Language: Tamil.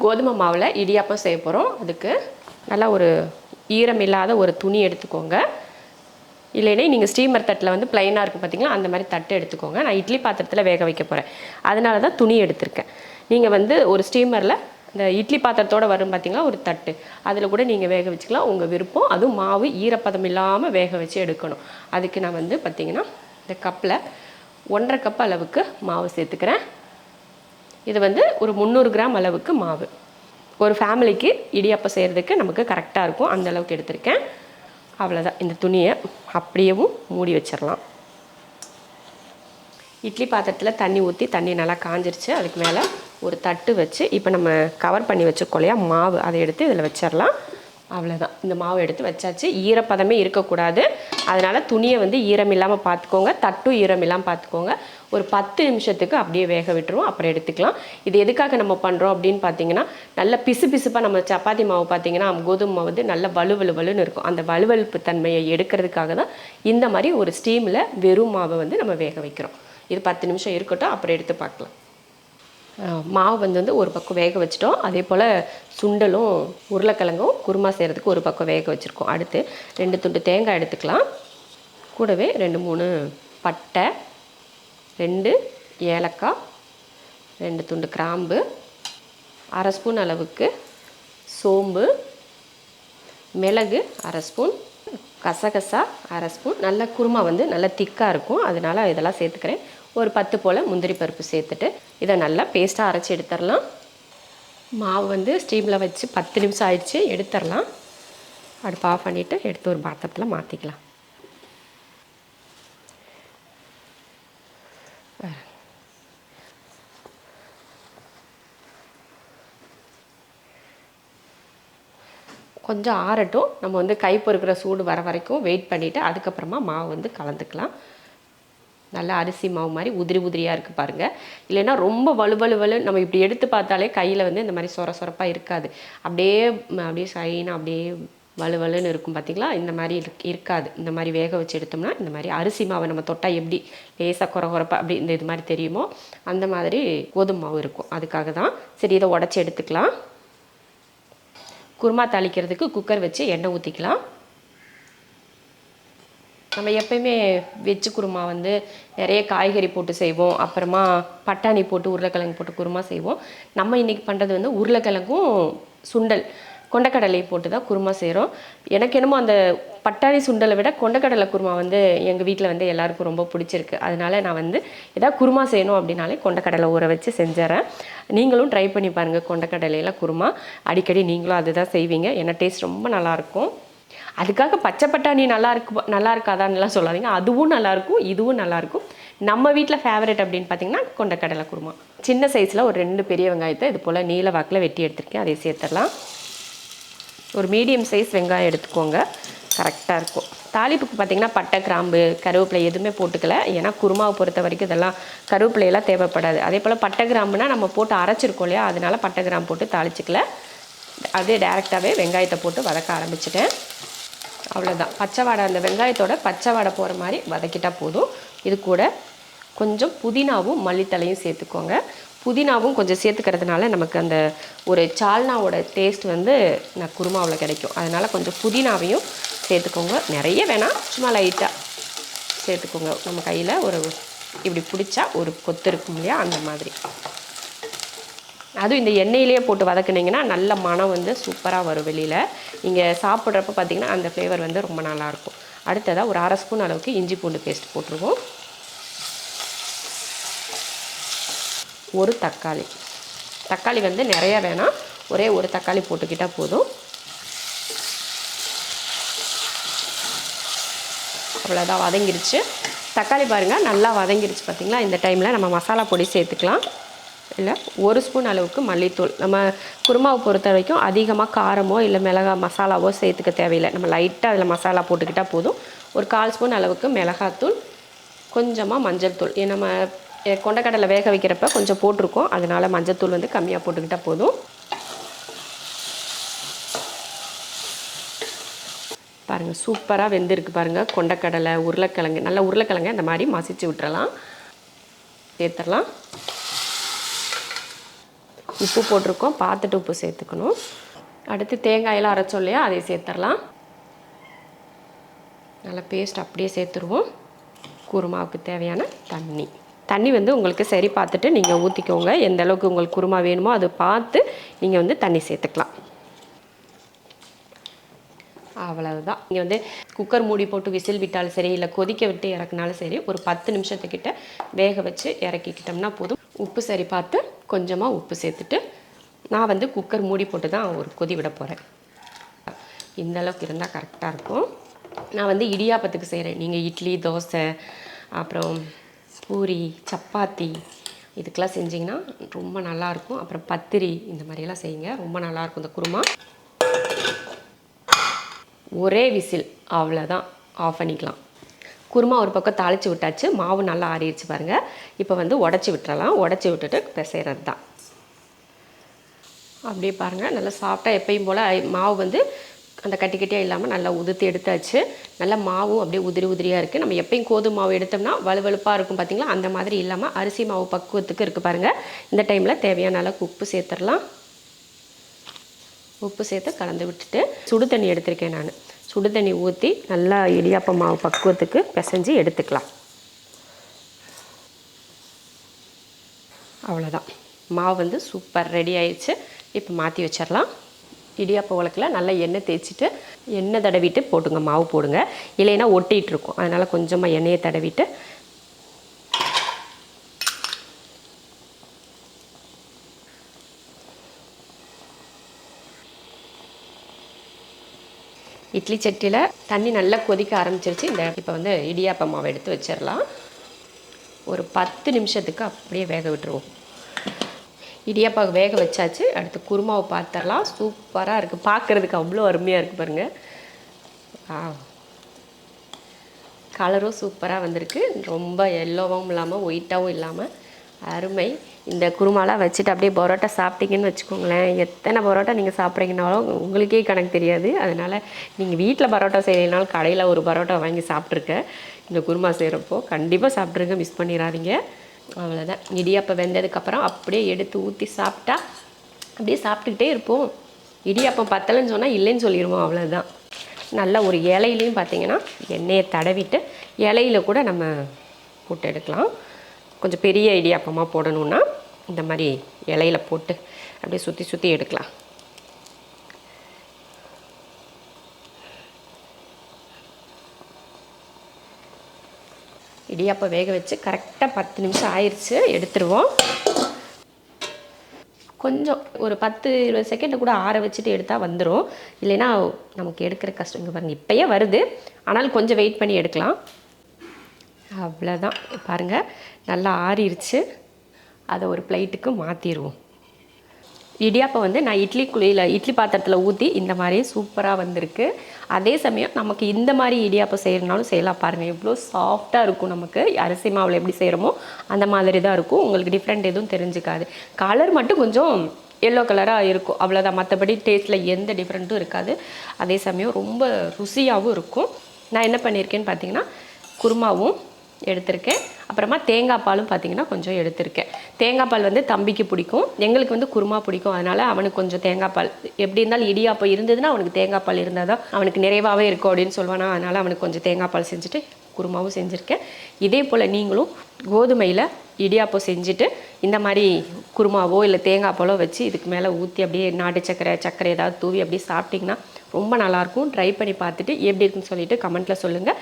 கோதுமை மாவில் இடியாப்பம் செய்ய போகிறோம் அதுக்கு நல்லா ஒரு ஈரம் இல்லாத ஒரு துணி எடுத்துக்கோங்க. இல்லைன்னா நீங்கள் ஸ்டீமர் தட்டில் வந்து ப்ளைனாக இருக்கும் பார்த்தீங்களா அந்த மாதிரி தட்டு எடுத்துக்கோங்க. நான் இட்லி பாத்திரத்தில் வேக வைக்க போகிறேன் அதனால தான் துணி எடுத்திருக்கேன். நீங்கள் வந்து ஒரு ஸ்டீமரில் இந்த இட்லி பாத்திரத்தோட வரும் பார்த்தீங்களா ஒரு தட்டு. அதில் கூட நீங்கள் வேக வச்சுக்கலாம். உங்கள் விருப்பம். அதுவும் மாவு ஈரப்பதம் இல்லாமல் வேக வச்சு எடுக்கணும். அதுக்கு நான் வந்து பார்த்திங்கன்னா இந்த கப்பில் ஒன்றரை கப் அளவுக்கு மாவு சேர்த்துக்கிறேன். இது வந்து ஒரு முந்நூறு கிராம் அளவுக்கு மாவு. ஒரு ஃபேமிலிக்கு இடியாப்பம் செய்கிறதுக்கு நமக்கு கரெக்டாக இருக்கும். அந்த அளவுக்கு எடுத்திருக்கேன். அவ்வளோதான் இந்த துணியை அப்படியேவும் மூடி வச்சிடலாம். இட்லி பாத்திரத்தில் தண்ணி ஊற்றி தண்ணி நல்லா காஞ்சிருச்சு. அதுக்கு மேலே ஒரு தட்டு வச்சு இப்போ நம்ம கவர் பண்ணி வச்சுருக்கோம் இல்லையா மாவு அதை எடுத்து இதில் வச்சிடலாம். அவ்வளோதான் இந்த மாவு எடுத்து வச்சாச்சு. ஈரப்பதமே இருக்கக்கூடாது. அதனால் துணியை வந்து ஈரம் இல்லாமல் பார்த்துக்கோங்க தட்டும் ஈரம் இல்லாமல் பார்த்துக்கோங்க ஒரு பத்து நிமிஷத்துக்கு அப்படியே வேக விட்டுருவோம். அப்புறம் எடுத்துக்கலாம். இது எதுக்காக நம்ம பண்ணுறோம் அப்படின்னு பார்த்தீங்கன்னா நல்ல பிசு பிசுப்பாக நம்ம சப்பாத்தி மாவு பார்த்தீங்கன்னா கோதுமை மாவு வந்து நல்ல வலுவலு வலுன்னு இருக்கும். அந்த வலுவலுப்பு தன்மையை எடுக்கிறதுக்காக தான் இந்த மாதிரி ஒரு ஸ்டீமில் வெறும் மாவை வந்து நம்ம வேக வைக்கிறோம். இது பத்து நிமிஷம் இருக்கட்டும். அப்புறம் எடுத்து பார்க்கலாம். மாவு வந்து வந்து ஒரு பக்கம் வேக வச்சிட்டோம். அதே போல் சுண்டலும் உருளைக்கிழங்கும் குருமா செய்கிறதுக்கு ஒரு பக்கம் வேக வச்சுருக்கோம். அடுத்து ரெண்டு துண்டு தேங்காய் எடுத்துக்கலாம். கூடவே ரெண்டு மூணு பட்டை ரெண்டு ஏலக்காய் ரெண்டு துண்டு கிராம்பு அரை ஸ்பூன் அளவுக்கு சோம்பு மிளகு அரை ஸ்பூன் கசகசா அரை ஸ்பூன். நல்ல குருமா வந்து நல்லா திக்காக இருக்கும். அதனால் இதெல்லாம் சேர்த்துக்கிறேன். ஒரு பத்து போல் முந்திரி பருப்பு சேர்த்துட்டு இதை நல்லா பேஸ்ட்டாக அரைச்சி எடுத்துடலாம். மாவு வந்து ஸ்டீமில் வச்சு பத்து நிமிஷம் ஆயிடுச்சு எடுத்துடலாம். அடுப்பு ஆஃப் பண்ணிவிட்டு எடுத்து ஒரு பாத்திரத்தில் மாற்றிக்கலாம் கொஞ்சம் ஆறட்டும். நம்ம வந்து கை பொறுக்கிற சூடு வர வரைக்கும் வெயிட் பண்ணிவிட்டு அதுக்கப்புறமா மாவு வந்து கலந்துக்கலாம். நல்லா அரிசி மாவு மாதிரி உதிரி உதிரியாக இருக்குது பாருங்கள் இல்லைன்னா ரொம்ப வலுவலுவலு நம்ம இப்படி எடுத்து பார்த்தாலே கையில் வந்து இந்த மாதிரி சொர சொரப்பாக இருக்காது. அப்படியே அப்படியே சைனாக அப்படியே வலுவலுன்னு இருக்கும் பார்த்தீங்களா இந்த மாதிரி இருக் இருக்காது. இந்த மாதிரி வேக வச்சு எடுத்தோம்னா இந்த மாதிரி அரிசி மாவை நம்ம தொட்டால் எப்படி லேசாக குறை குறைப்பா அப்படி இந்த இது மாதிரி தெரியுமோ அந்த மாதிரி கோதுமை மாவு இருக்கும். அதுக்காக தான் சரி இதை உடச்சி எடுத்துக்கலாம். குருமா தாளிக்கிறதுக்கு குக்கர் வச்சு எண்ணெய் ஊற்றிக்கலாம் நம்ம எப்பயுமே வெஜ்ஜு குருமா வந்து நிறைய காய்கறி போட்டு செய்வோம். அப்புறமா பட்டாணி போட்டு உருளைக்கிழங்கு போட்டு குருமா செய்வோம். நம்ம இன்றைக்கி பண்ணுறது வந்து உருளைக்கிழங்கும் சுண்டல். கொண்டக்கடலை போட்டு தான் குருமா செய்கிறோம் எனக்கு என்னமோ அந்த பட்டாணி சுண்டலை விட கொண்டக்கடலை குருமா வந்து எங்கள் வீட்டில் வந்து எல்லாருக்கும் ரொம்ப பிடிச்சிருக்கு. அதனால நான் வந்து ஏதாவது குருமா செய்யணும் அப்படின்னாலே கொண்டக்கடலை ஊற வச்சு செஞ்சுறேன். நீங்களும் ட்ரை பண்ணி பாருங்கள் கொண்டக்கடலையில் குருமா. அடிக்கடி நீங்களும் அதுதான் செய்வீங்க. ஏன்னா டேஸ்ட் ரொம்ப நல்லாயிருக்கும் அதுக்காக பச்சை பட்டாணி நல்லா இருக்கு நல்லா இருக்காதான்லாம் சொல்லாதீங்க. அதுவும் நல்லாயிருக்கும் இதுவும் நல்லாயிருக்கும் நம்ம வீட்டில் ஃபேவரட் அப்படின்னு பார்த்தீங்கன்னா கொண்டக்கடலை குருமா. சின்ன சைஸில் ஒரு ரெண்டு பெரிய வெங்காயத்தை இது போல் நீல வாக்கில் வெட்டி எடுத்திருக்கேன். அதை சேர்த்துடலாம். ஒரு மீடியம் சைஸ் வெங்காயம் எடுத்துக்கோங்க. கரெக்டாக இருக்கும். தாளிப்புக்கு பார்த்தீங்கன்னா பட்டை கிராம்பு கருவேப்பிலை எதுவுமே போட்டுக்கல. ஏன்னா குருமாவை பொறுத்த வரைக்கும் இதெல்லாம் கருவேப்பிலையெல்லாம் தேவைப்படாது. அதே போல் பட்டை கிராம்புனா நம்ம போட்டு அரைச்சிருக்கோம் இல்லையா? அதனால பட்டை கிராம்பு போட்டு தாளிச்சிக்கல. அதே டேரெக்டாகவே வெங்காயத்தை போட்டு வதக்க ஆரம்பிச்சிட்டேன். அவ்வளோதான் பச்சை வாடை அந்த வெங்காயத்தோட பச்சை வாடை போகிற மாதிரி வதக்கிட்டால் போதும். இது கூட கொஞ்சம் புதினாவும் மல்லித்தலையும் சேர்த்துக்கோங்க. புதினாவும் கொஞ்சம் சேர்த்துக்கிறதுனால நமக்கு அந்த ஒரு சால்னாவோட டேஸ்ட் வந்து நான் குருமாவில் கிடைக்கும். அதனால் கொஞ்சம் புதினாவையும் சேர்த்துக்கோங்க. நிறைய வேணாம் சும்மா லைட்டாக சேர்த்துக்கோங்க. நம்ம கையில் ஒரு இப்படி பிடிச்சா ஒரு கொத்து இருக்கும் இல்லையா அந்த மாதிரி. அதுவும் இந்த எண்ணெயிலேயே போட்டு வதக்குனீங்கன்னா நல்ல மனம் வந்து சூப்பராக வரும் வெளியில். நீங்கள் சாப்பிட்றப்ப பார்த்தீங்கன்னா அந்த ஃப்ளேவர் வந்து ரொம்ப நல்லாயிருக்கும். அடுத்ததாக ஒரு அரை ஸ்பூன் அளவுக்கு இஞ்சி பூண்டு பேஸ்ட் போட்டுருவோம். ஒரு தக்காளி. தக்காளி வந்து நிறைய வேணாம் ஒரே ஒரு தக்காளி போட்டுக்கிட்டால் போதும். அவ்வளோதான் வதங்கிருச்சு. தக்காளி பாருங்கள் நல்லா வதங்கிருச்சு பார்த்தீங்களா இந்த டைமில் நம்ம மசாலா பொடி சேர்த்துக்கலாம். இல்லை ஒரு ஸ்பூன் அளவுக்கு மல்லித்தூள். நம்ம குருமாவை பொறுத்த வரைக்கும் அதிகமாக காரமோ இல்லை மிளகா மசாலாவோ சேர்த்துக்க தேவையில்லை. நம்ம லைட்டாக அதில் மசாலா போட்டுக்கிட்டால் போதும். ஒரு கால் ஸ்பூன் அளவுக்கு மிளகாத்தூள் கொஞ்சமாக மஞ்சள் தூள் ஏ, நம்ம கொண்டக்கடலை வேக வைக்கிறப்ப கொஞ்சம் போட்டிருக்கோம். அதனால் மஞ்சத்தூள் வந்து கம்மியாக போட்டுக்கிட்டால் போதும். பாருங்கள் சூப்பராக வெந்திருக்கு பாருங்கள் கொண்டக்கடலை உருளைக்கிழங்கு நல்லா உருளைக்கிழங்கு இந்த மாதிரி மசிச்சு விட்டுறலாம். சேர்த்துடலாம். உப்பு போட்டிருக்கோம். பார்த்துட்டு உப்பு சேர்த்துக்கணும். அடுத்து தேங்காயெல்லாம் அரைச்சோம் இல்லையா? அதை சேர்த்துடலாம். நல்லா பேஸ்ட் அப்படியே சேர்த்துருவோம். குருமாவுக்கு தேவையான தண்ணி. தண்ணி வந்து உங்களுக்கு சரி பார்த்துட்டு நீங்கள் ஊற்றிக்கோங்க எந்த அளவுக்கு உங்களுக்கு குருமா வேணுமோ அதை பார்த்து நீங்கள் வந்து தண்ணி சேர்த்துக்கலாம். அவ்வளவுதான். நீங்கள் வந்து குக்கர் மூடி போட்டு விசில் விட்டாலும் சரி இல்லை கொதிக்க விட்டு இறக்குனாலும் சரி ஒரு பத்து நிமிஷத்துக்கிட்ட வேக வச்சு இறக்கிக்கிட்டோம்னா போதும். உப்பு சரி பார்த்து கொஞ்சமாக உப்பு சேர்த்துட்டு நான் வந்து குக்கர் மூடி போட்டு தான் ஒரு கொதி விட போகிறேன் இந்த அளவுக்கு இருந்தால் கரெக்டாக இருக்கும். நான் வந்து இடியாப்பத்துக்கு செய்கிறேன் நீங்கள் இட்லி தோசை அப்புறம் பூரி சப்பாத்தி இதுக்கெல்லாம் செஞ்சிங்கன்னா ரொம்ப நல்லாயிருக்கும் அப்புறம் பத்திரி இந்த மாதிரியெல்லாம் செய்யுங்க. ரொம்ப நல்லாயிருக்கும் இந்த குருமா. ஒரே விசில். அவ்வளோதான் ஆஃப் பண்ணிக்கலாம். குருமா ஒரு பக்கம் தாளித்து விட்டாச்சு. மாவு நல்லா ஆறிடுச்சு பாருங்கள் இப்போ வந்து உடச்சி விட்டுறலாம். உடச்சி விட்டுட்டு பிசைறது தான். அப்படியே பாருங்கள் நல்லா சாஃப்டாக எப்பயும் போல் மாவு வந்து அந்த கட்டி கட்டியாக இல்லாமல் நல்லா உதுத்து எடுத்தாச்சு. நல்லா மாவும் அப்படியே உதிரி உதிரியாக இருக்குது நம்ம எப்பயும் கோதுமை மாவு எடுத்தோம்னா வலுவலுப்பாக இருக்கும் பார்த்திங்களா அந்த மாதிரி இல்லாமல் அரிசி மாவு பக்குவத்துக்கு இருக்குது பாருங்கள் இந்த டைமில் தேவையான அளவுக்கு உப்பு சேர்த்துடலாம். உப்பு சேர்த்து கலந்து விட்டுட்டு சுடு தண்ணி எடுத்திருக்கேன் நான். சுடு தண்ணி ஊற்றி நல்லா இடியாப்ப மாவு பக்குவத்துக்கு பிசைஞ்சு எடுத்துக்கலாம். அவ்வளோதான் மாவு வந்து சூப்பர் ரெடி ஆயிடுச்சு. இப்போ மாற்றி வச்சிடலாம். இடியாப்ப உலக்கில் நல்லா எண்ணெய் தேய்ச்சிட்டு எண்ணெய் தடவிட்டு போட்டுங்க மாவு போடுங்க. இல்லைன்னா ஒட்டிகிட்டு இருக்கும். அதனால் கொஞ்சமாக எண்ணெயை தடவிட்டு இட்லி சட்டியில் தண்ணி நல்லா கொதிக்க ஆரம்பிச்சிருச்சு. இந்த இப்போ வந்து இடியாப்ப மாவை எடுத்து வச்சிடலாம் ஒரு பத்து நிமிஷத்துக்கு அப்படியே வேக விட்டுருவோம். இடியாப்பா வேக வச்சாச்சு. அடுத்து குருமாவை பார்த்துடலாம் சூப்பராக இருக்குது பார்க்குறதுக்கு அவ்வளோ அருமையாக இருக்குது பாருங்கள் ஆ கலரும் சூப்பராக வந்திருக்கு. ரொம்ப எல்லோவும் இல்லாமல் ஒயிட்டாகவும் இல்லாமல் அருமை. இந்த குருமாலாம் வச்சுட்டு அப்படியே பரோட்டா சாப்பிட்டீங்கன்னு வச்சுக்கோங்களேன். எத்தனை பரோட்டா நீங்கள் சாப்பிட்றீங்கனாலும் உங்களுக்கே கணக்கு தெரியாது. அதனால் நீங்கள் வீட்டில் பரோட்டா செய்யலைனாலும் கடையில் ஒரு பரோட்டா வாங்கி சாப்பிட்ருக்கேன் இந்த குருமா செய்கிறப்போ கண்டிப்பாக சாப்பிட்ருங்க மிஸ் பண்ணிடாதீங்க. அவ்வளோதான் இடியாப்பம் வெந்ததுக்கப்புறம் அப்படியே எடுத்து ஊற்றி சாப்பிட்டா அப்படியே சாப்பிட்டுக்கிட்டே இருப்போம். இடியாப்பம் பத்தலைன்னு சொன்னால் இல்லைன்னு சொல்லிடுவோம். அவ்வளோதான் நல்லா ஒரு இலையிலையும் பார்த்தீங்கன்னா எண்ணெயை தடவிட்டு இலையில கூட நம்ம போட்டு எடுக்கலாம். கொஞ்சம் பெரிய இடியாப்பமாக போடணுன்னா இந்த மாதிரி இலையில போட்டு அப்படியே சுற்றி சுற்றி எடுக்கலாம். இடியாப்பம் வேக வச்சு கரெக்டாக பத்து நிமிஷம் ஆயிடுச்சு எடுத்துருவோம். கொஞ்சம் ஒரு பத்து இருபது செகண்டு கூட ஆற வச்சுட்டு எடுத்தால் வந்துடும் இல்லைன்னா நமக்கு எடுக்கிற கஷ்டம் இங்கே பாருங்கள் இப்போயே வருது. ஆனாலும் கொஞ்சம் வெயிட் பண்ணி எடுக்கலாம். அவ்வளோதான் பாருங்கள் நல்லா ஆறிடுச்சு அதை ஒரு பிளேட்டுக்கு மாற்றிடுவோம் இடியாப்பம் வந்து நான் இட்லி குழியில் இட்லி பாத்திரத்தில் ஊற்றி இந்த மாதிரி சூப்பராக வந்திருக்கு. அதே சமயம் நமக்கு இந்த மாதிரி இடியாப்பம் செய்யறதுனாலும் செய்யலாம் பாருங்கள் எவ்வளோ சாஃப்டாக இருக்கும் நமக்கு. அரிசி மாவில் எப்படி செய்கிறோமோ அந்த மாதிரி தான் இருக்கும். உங்களுக்கு டிஃப்ரெண்ட் எதுவும் தெரிஞ்சுக்காது. கலர் மட்டும் கொஞ்சம் எல்லோ கலராக இருக்கும். அவ்வளோதான் மற்றபடி டேஸ்ட்டில் எந்த டிஃப்ரெண்ட்டும் இருக்காது. அதே சமயம் ரொம்ப ருசியாகவும் இருக்கும். நான் என்ன பண்ணியிருக்கேன்னு பார்த்தீங்கன்னா குருமாவும் எடுத்திருக்கேன். அப்புறமா தேங்காய் பாலும் பார்த்தீங்கன்னா கொஞ்சம் எடுத்திருக்கேன். தேங்காய் பால் வந்து தம்பிக்கு பிடிக்கும். எங்களுக்கு வந்து குருமா பிடிக்கும். அதனால் அவனுக்கு கொஞ்சம் தேங்காய் பால். எப்படி இருந்தாலும் இடியாப்பம் இருந்ததுன்னா அவனுக்கு தேங்காய் பால் இருந்தால் தான் அவனுக்கு நிறைவாகவே இருக்கும் அப்படின்னு சொல்லுவானா அதனால் அவனுக்கு கொஞ்சம் தேங்காய் பால் செஞ்சுட்டு குருமாவும் செஞ்சுருக்கேன். இதே போல் நீங்களும் கோதுமையில் இடியாப்பம் செஞ்சுட்டு இந்த மாதிரி குருமாவோ இல்லை தேங்காய் பாலோ வச்சு இதுக்கு மேலே ஊற்றி அப்படியே நாட்டு சக்கரை சக்கரை ஏதாவது தூவி அப்படியே சாப்பிட்டிங்கன்னா ரொம்ப நல்லாயிருக்கும் ட்ரை பண்ணி பார்த்துட்டு எப்படி இருக்குன்னு சொல்லிட்டு கமெண்ட்டில் சொல்லுங்கள்